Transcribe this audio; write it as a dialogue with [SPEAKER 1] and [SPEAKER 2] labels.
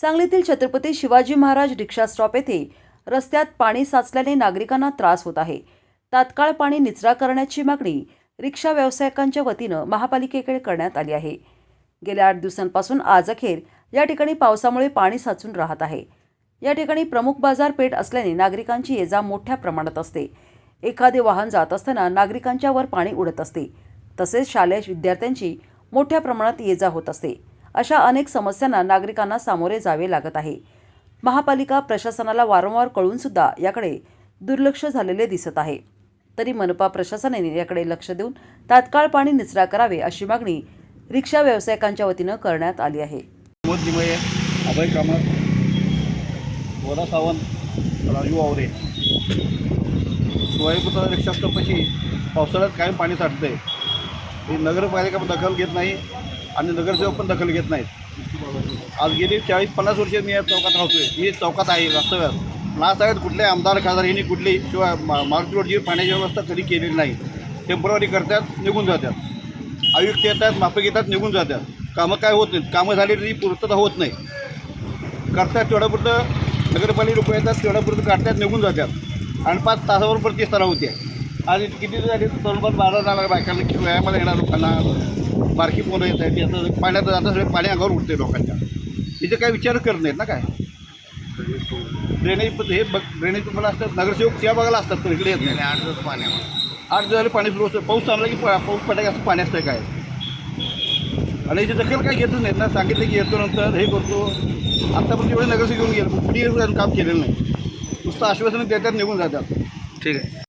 [SPEAKER 1] सांगलीतील Chhatrapati Shivaji Maharaj rickshaw stop येथे रस्त्यात पाणी साचल्याने नागरिकांना त्रास होत आहे. तात्काळ पाणी निचरा करण्याची मागणी रिक्षा व्यावसायिकांच्या वतीनं महापालिकेकडे करण्यात आली आहे. गेल्या आठ दिवसांपासून आज अखेर या ठिकाणी पावसामुळे पाणी साचून राहत आहे. या ठिकाणी प्रमुख बाजारपेठ असल्याने नागरिकांची ये जा मोठ्या प्रमाणात असते. एखादे वाहन जात असताना नागरिकांच्या वर पाणी उडत असते. तसेच शालेय विद्यार्थ्यांची मोठ्या प्रमाणात ये जा होत असते. अशा अनेक समस्यांना नागरिकांना सामोरे जावे लागत आहे. महापालिका प्रशासनाला वारंवार कळून सुद्धा याकडे दुर्लक्ष झालेले दिसत आहे. तरी मनपा प्रशासनाने याकडे लक्ष देऊन तात्काळ पाणी निचरा करावे अशी मागणी रिक्षा व्यावसायिकांच्या वतीनं करण्यात आली आहे.
[SPEAKER 2] अभय कामत गोदा सावंत राजू वावरे शिवाजीपुत्र रिक्षा स्टॉपपाशी पावसाळ्यात कायम पाणी साठते हे नगरपालिका दखल घेत नाही. आणि नगरसेवक पण दखल घेत नाहीत. आज गेली चाळीस पन्नास वर्ष मी या चौकात राहतोय. मी चौकात आहे वास्तव्यात नासाहेब कुठले आमदार खासदार यांनी कुठली शिवाय मा- मारुती रोडची पाण्याची व्यवस्था कधी केलेली नाही. टेंपररी करतात निघून जातात. आयुक्त येतात माफक येतात निघून जातात. कामं काय होत नाहीत. कामं झाली तरी पूर्तता होत नाही. करतात तेवढ्यापुरतं नगरपालिका रुपये येतात तेवढ्यापुरतं काढतात निघून जातात. आणि पाच तासावर प्रति स्तरा होते आज किती झाली तरुणपण बारा झाला बायकांना किंवा व्यायामाला येणार लोकांना? बारकी पोरं येत आहेत याचं पाण्यात जाता सगळे पाणी अंगावर उठते लोकांच्या. तिथे काय विचार करत नाहीत ना काय? ड्रेनेज हे बघ ड्रेनेज तुम्हाला असतात नगरसेवक त्या बघायला असतात पण इकडे येत नाही.
[SPEAKER 3] आठ दिवस पाण्यावर
[SPEAKER 2] आठ दिवस पाणी सुरू असतं पाऊस चालला की पाऊस पडला की असं पाणी असतं काय? आणि याची दखल काय घेतच नाहीत ना. सांगितलं की येतो नंतर हे करतो. आत्तापर्यंत एवढे नगरसेवक घेऊन गेले कुणी काम केलेलं नाही. नुसतं आश्वासन देतात निघून जातात.
[SPEAKER 3] ठीक आहे.